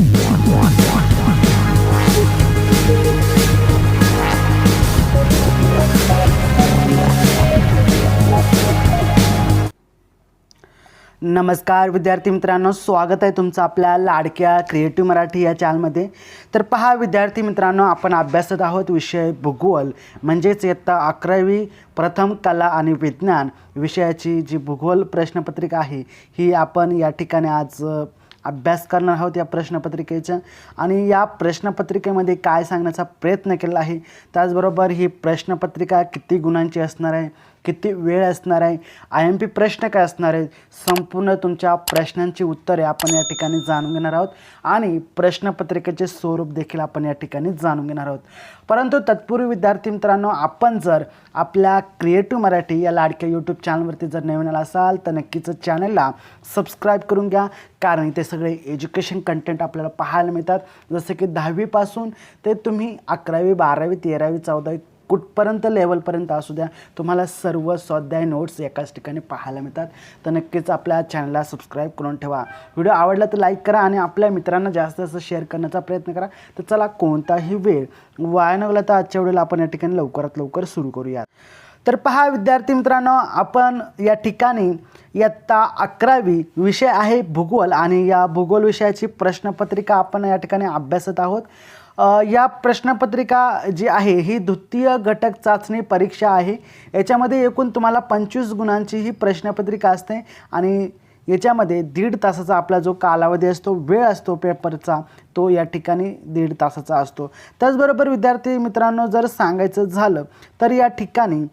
नमस्कार विद्यार्थी मित्रांनो. स्वागत आहे तुमचं आपल्या लाडक्या क्रिएटिव्ह मराठी या चॅनलमध्ये तर पहा विद्यार्थी मित्रांनो आपण अभ्यासत आहोत विषय भूगोल. म्हणजेच इयत्ता अकरावी प्रथम कला आणि विज्ञान विषयाची जी भूगोल प्रश्नपत्रिका आहे ही आपण या ठिकाणी आज अभ्यास करणार आहोत या प्रश्नपत्रिकेचं. आणि या प्रश्नपत्रिकेमध्ये काय सांगण्याचा प्रयत्न केला आहे त्याचबरोबर ही प्रश्नपत्रिका किती गुणांची असणार आहे किती वेळ असणार आहे? आय एम पी प्रश्न काय असणार आहेत संपूर्ण तुमच्या प्रश्नांची उत्तरे आपण या ठिकाणी जाणून घेणार आहोत. आणि प्रश्नपत्रिकेचे स्वरूप देखील आपण या ठिकाणी जाणून घेणार आहोत. परंतु तत्पूर्वी विद्यार्थी मित्रांनो आपण जर आपल्या क्रिएटिव्ह मराठी या लाडक्या यूट्यूब चॅनलवरती जर नवीन आला असाल तर नक्कीच चॅनलला सबस्क्राईब करून घ्या. कारण इथे सगळे एज्युकेशन कंटेंट आपल्याला पाहायला मिळतात. जसं की दहावीपासून ते तुम्ही अकरावी बारावी तेरावी चौदावी कुठपर्यंत लेवलपर्यंत असू द्या तुम्हाला सर्व स्वाध्याय नोट्स एकाच ठिकाणी पाहायला मिळतात. तर नक्कीच आपल्या चॅनलला सबस्क्राईब करून ठेवा. व्हिडिओ आवडला तर लाईक करा आणि आपल्या मित्रांना जास्त जास्त शेअर करण्याचा प्रयत्न करा. तर चला कोणताही वेळ वाया न गेला तर आजच्या व्हिडिओला आपण या ठिकाणी लवकरात लवकर सुरू करूयात. तर पहा विद्यार्थी मित्रांनो आपण या ठिकाणी इयत्ता अकरावी विषय आहे भूगोल आणि या भूगोल विषयाची प्रश्नपत्रिका आपण या ठिकाणी अभ्यासत आहोत. या प्रश्नपत्रिका जी आहे ही द्वितीय घटक चाचणी परीक्षा आहे. याच्यामध्ये एकूण तुम्हाला पंचवीस गुणांची ही प्रश्नपत्रिका असते आणि याच्यामध्ये दीड तासाचा आपला जो कालावधी असतो वेळ असतो पेपरचा तो या ठिकाणी दीड तासाचा असतो. त्याचबरोबर विद्यार्थी मित्रांनो जर सांगायचं झालं तर या ठिकाणी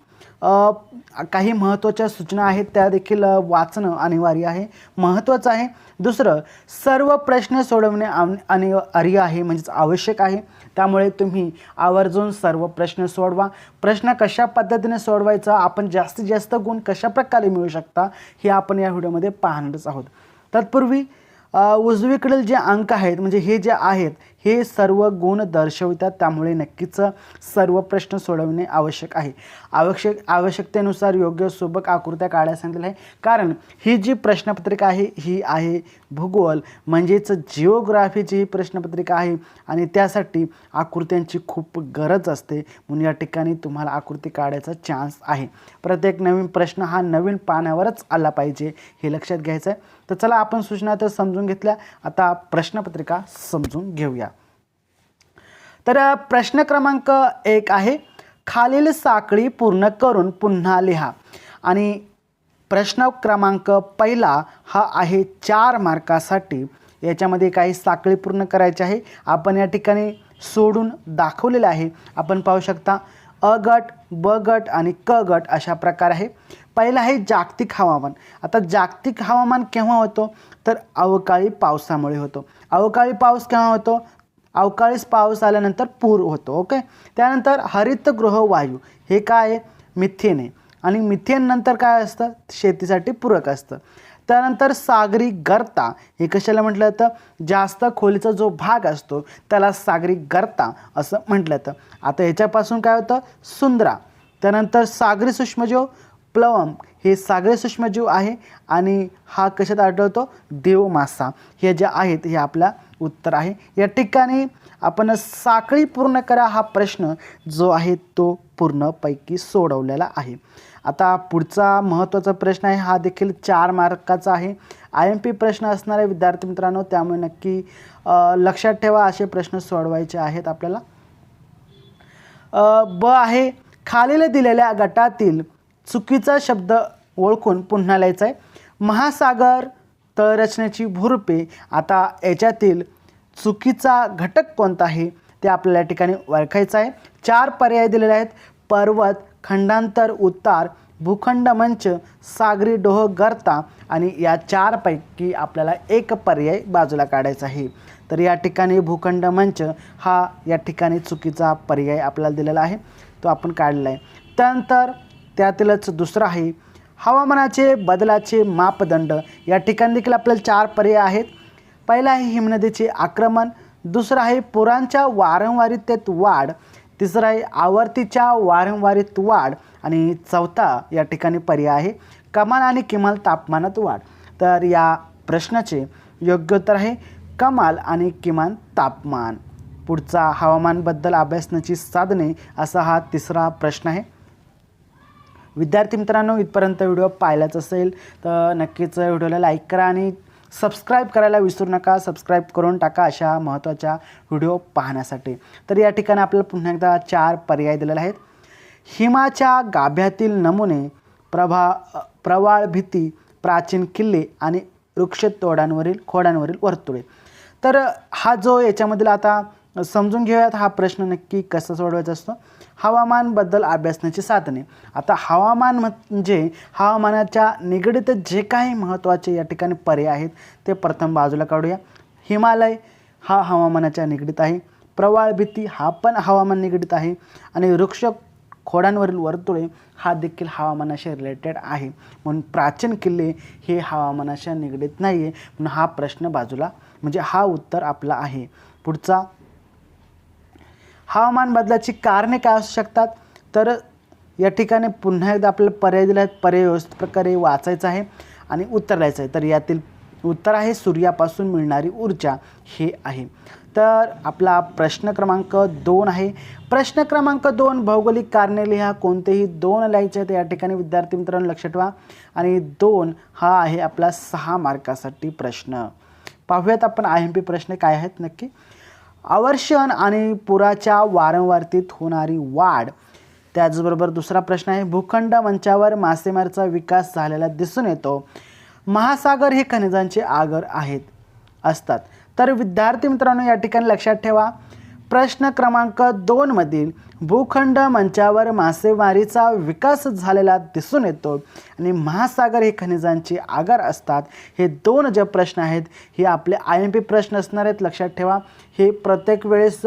काही महत्त्वाच्या सूचना आहेत त्या देखील वाचणं अनिवार्य आहे. महत्त्वाचं आहे दुसरं सर्व प्रश्न सोडवणे अनिवार्य आहे म्हणजेच आवश्यक आहे. त्यामुळे तुम्ही आवर्जून सर्व प्रश्न सोडवा. प्रश्न कशा पद्धतीने सोडवायचा आपण जास्तीत जास्त गुण कशा प्रकारे मिळू शकता हे आपण या व्हिडिओमध्ये पाहणारच आहोत. तत्पूर्वी उजवीकडील जे अंक आहेत म्हणजे हे जे आहेत हे सर्व गुण दर्शवितात. त्यामुळे नक्कीच सर्व प्रश्न सोडवणे आवश्यक आहे. आवश्यक आवश्यकतेनुसार योग्य सोबक आकृत्या काढायला सांगितलं आहे. कारण ही जी प्रश्नपत्रिका आहे ही आहे भूगोल. म्हणजेच जिओग्राफीची ही प्रश्नपत्रिका आहे आणि त्यासाठी आकृत्यांची खूप गरज असते. म्हणून या ठिकाणी तुम्हाला आकृती काढायचा चान्स आहे. प्रत्येक नवीन प्रश्न हा नवीन पाण्यावरच आला पाहिजे हे लक्षात घ्यायचं आहे तर चला आपण सूचना तर समजून घेतल्या. आता प्रश्नपत्रिका समजून घेऊया. तर प्रश्न क्रमांक एक आहे खालील साखळी पूर्ण करून पुन्हा लिहा. आणि प्रश्न क्रमांक पहिला हा आहे चार मार्कासाठी. याच्यामध्ये काही साखळी पूर्ण करायची आहे. आपण या ठिकाणी सोडून दाखवलेलं आहे. आपण पाहू शकता अ गट ब गट आणि क गट अशा प्रकार आहे. पहिलं आहे जागतिक हवामान. आता जागतिक हवामान केव्हा होतो? तर अवकाळी पावसामुळे होतो. अवकाळी पाऊस केव्हा होतो? अवकाळीस पाऊस आल्यानंतर पूर होतो ओके त्यानंतर हरितगृह वायू. हे काय आहे? मिथेन आहे. आणि मिथेन नंतर काय असतं? शेतीसाठी पूरक असतं. त्यानंतर सागरी गर्ता हे कशाला म्हटलं जातं? जास्त खोलीचा जो भाग असतो त्याला सागरी गर्ता असं म्हटलं जातं. आता ह्याच्यापासून काय होतं? सुंदरा. त्यानंतर सागरी सूक्ष्मजीव प्लवम. हे सागरी सूक्ष्मजीव आहे आणि हा कशात आढळतो? देवमासा. हे जे आहेत हे आपला उत्तर आहे. या ठिकाणी आपण साखळी पूर्ण करा हा प्रश्न जो आहे तो पूर्णपैकी सोडवलेला आहे. आता पुढचा महत्त्वाचा प्रश्न आहे हा देखील चार मार्काचा आहे. आय एम पी प्रश्न असणारे विद्यार्थी मित्रांनो त्यामुळे नक्की लक्षात ठेवा असे प्रश्न सोडवायचे आहेत आपल्याला. ब आहे खालील दिलेल्या गटातील चुकीचा शब्द ओळखून पुन्हा लिहायचा आहे. महासागर तळरचनेची भुरुपे आता याच्यातील चुकीचा घटक कोणता आहे ते आपल्याला या ठिकाणी ओळखायचं आहे. चार पर्याय दिलेले आहेत. पर्वत खंडांतर उतार भूखंड मंच सागरी डोह गर्ता आणि या चारपैकी आपल्याला एक पर्याय बाजूला काढायचा आहे. तर या ठिकाणी भूखंड मंच हा या ठिकाणी चुकीचा पर्याय आपल्याला दिलेला आहे. तो आपण काढलेला आहे. त्यानंतर त्यातीलच दुसरं आहे. हवामानाचे बदलाचे मापदंड. या ठिकाणी देखील आपल्याला चार पर्याय आहेत. पहिला आहे हिमनदीचे आक्रमण. दुसरं आहे पुरांच्या वारंवारितेत वाढ. तिसरं आहे आवर्तीच्या वारंवारीत वाढ आणि चौथा या ठिकाणी पर्याय आहे कमाल आणि किमान तापमानात वाढ. तर या प्रश्नाचे योग्य उत्तर आहे कमाल आणि किमान तापमान. पुढचा हवामानबद्दल अभ्यासण्याची साधने असा हा तिसरा प्रश्न आहे. विद्यार्थी मित्रांनो इथपर्यंत व्हिडिओ पाहिलाच असेल तर नक्कीच व्हिडिओला लाईक करा आणि सबस्क्राईब करायला विसरू नका. सबस्क्राईब करून टाका अशा महत्त्वाच्या व्हिडिओ पाहण्यासाठी. तर या ठिकाणी आपल्याला पुन्हा एकदा चार पर्याय दिलेले आहेत. हिमाच्या गाभ्यातील नमुने प्रभा प्रवाळ भीती प्राचीन किल्ले आणि वृक्षतोडांवरील खोडांवरील वर्तुळे. तर हा जो याच्यामधील आता समजून घेऊयात हा प्रश्न नक्की कसा सोडवायचा असतो? हवामानबद्दल अभ्यासण्याची साधने. आता हवामान म्हणजे हवामानाच्या निगडीत जे काही महत्त्वाचे या ठिकाणी पर्याय आहेत ते प्रथम बाजूला काढूया. हिमालय हा हवामानाच्या निगडीत आहे. प्रवाळ भीती हा पण हवामान निगडीत आहे. आणि वृक्ष खोडांवरील वर्तुळे हा देखील हवामानाशी रिलेटेड आहे. म्हणून प्राचीन किल्ले हे हवामानाच्या निगडीत नाही आहे म्हणून हा प्रश्न बाजूला म्हणजे हा उत्तर आपला आहे. पुढचा हवामान बदलाची कारणे काय असू शकतात? तर या ठिकाणी पुन्हा एकदा आपल्याला पर्याय दिला आहेत पर्याय व्यवस्थित प्रकारे वाचायचं आहे आणि उत्तर द्यायचं आहे. तर यातील उत्तर आहे सूर्यापासून मिळणारी ऊर्जा. हे आहे. तर आपला प्रश्न क्रमांक दोन आहे. प्रश्न क्रमांक दोन भौगोलिक कारणे लिहा. कोणतेही दोन लिहायचे आहेत या ठिकाणी विद्यार्थी मित्रांनो लक्ष ठेवा. आणि दोन हा आहे आपला सहा मार्कासाठी प्रश्न. पाहूयात आपण आय एम पी प्रश्न काय आहेत नक्की. आवर्षण आणि पुराच्या वारंवारतेत होणारी वाढ. त्याचबरोबर दुसरा प्रश्न आहे भूखंड मंचावर मासेमारीचा विकास झालेला दिसून येतो. महासागर हे खनिजांचे आगर आहेत असतात. तर विद्यार्थी मित्रांनो या ठिकाणी लक्षात ठेवा. प्रश्न क्रमांक दोनमधील भूखंड मंचावर मासेमारीचा विकास झालेला दिसून येतो. आणि महासागर हे खनिजांचे आगार असतात. हे दोन जे प्रश्न आहेत हे आपले आय एम पी प्रश्न असणार आहेत. लक्षात ठेवा. हे प्रत्येक वेळेस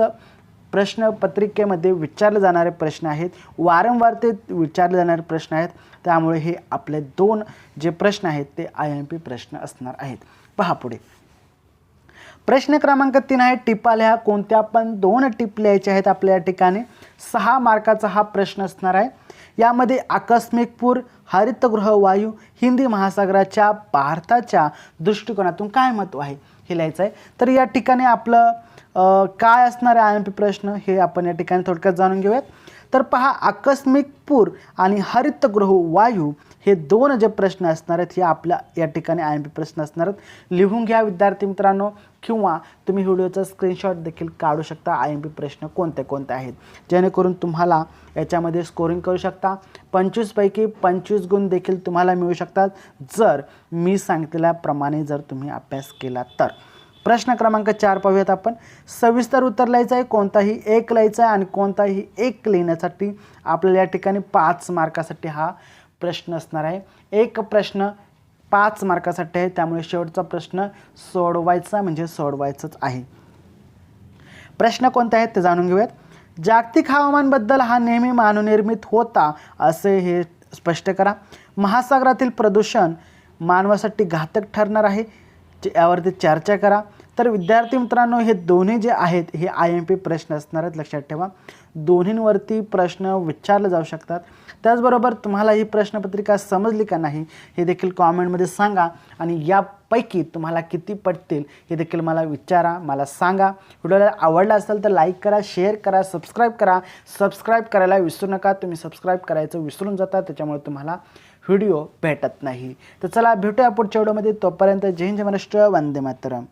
प्रश्नपत्रिकेमध्ये विचारले जाणारे प्रश्न आहेत. वारंवार ते विचारले जाणारे प्रश्न आहेत. त्यामुळे हे आपले दोन जे प्रश्न आहेत ते आय एम पी प्रश्न असणार आहेत. पहा पुढे. प्रश्न क्रमांक तीन आहे टिपा लिहा कोणत्या पण दोन टिप लिहायचे आहेत आपल्या या ठिकाणी. सहा मार्काचा हा प्रश्न असणार आहे. यामध्ये आकस्मिक पूर हरितगृह वायू हिंदी महासागराच्या भारताच्या दृष्टिकोनातून काय महत्त्व आहे हे लिहायचं आहे. तर या ठिकाणी आपलं काय असणार आहे आय एम पी प्रश्न हे आपण या ठिकाणी थोडक्यात जाणून घेऊयात. तर पहा आकस्मिक पूर आणि हरितगृह वायू हे दोन जे प्रश्न असणार आहेत हे आपल्या या ठिकाणी आय एम पी प्रश्न असणार आहेत. लिहून घ्या विद्यार्थी मित्रांनो किंवा तुम्ही व्हिडिओचा स्क्रीनशॉट देखील काढू शकता. आय एम पी प्रश्न कोणते कोणते आहेत? जेणेकरून तुम्हाला याच्यामध्ये स्कोरिंग करू शकता. पंचवीसपैकी पंचवीस गुण देखील तुम्हाला मिळू शकतात. जर मी सांगितल्याप्रमाणे जर तुम्ही अभ्यास केला तर. प्रश्न क्रमांक चार पाहूयात आपण. सविस्तर उत्तर लिहायचं आहे. कोणताही एक लिहायचा आहे आणि कोणताही एक लिहिण्यासाठी आपल्याला या ठिकाणी पाच मार्कासाठी हा प्रश्न असणार आहे. एक प्रश्न पाच मार्कासाठी आहे त्यामुळे शेवटचा प्रश्न सोडवायचा म्हणजे सोडवायचाच आहे. प्रश्न कोणते आहेत ते जाणून घेऊयात. जागतिक हवामानबद्दल हा नेहमी मानवनिर्मित होता असे हे स्पष्ट करा. महासागरातील प्रदूषण मानवासाठी घातक ठरणार आहे यावरती चर्चा करा. तर विद्यार्थी मित्रांनो हे दोन्ही जे आहेत हे आय एम पी प्रश्न असणार आहेत लक्षात ठेवा. दोन्हींवरती प्रश्न विचारले जाऊ शकतात. त्याचबरोबर तुम्हाला ही प्रश्नपत्रिका समजली का नाही हे देखील कॉमेंटमध्ये सांगा आणि यापैकी तुम्हाला किती पडतील हे देखील मला विचारा मला सांगा. व्हिडिओला आवडला असेल तर लाईक करा शेअर करा सबस्क्राईब करा. सबस्क्राईब करायला विसरू नका. तुम्ही सबस्क्राईब करायचं विसरून जाता त्याच्यामुळे तुम्हाला व्हिडिओ भेटत नाही. तर चला भेटूया पुढच्या व्हिडिओमध्ये. तोपर्यंत जय हिंद महाराष्ट्र. वंदे मातरम.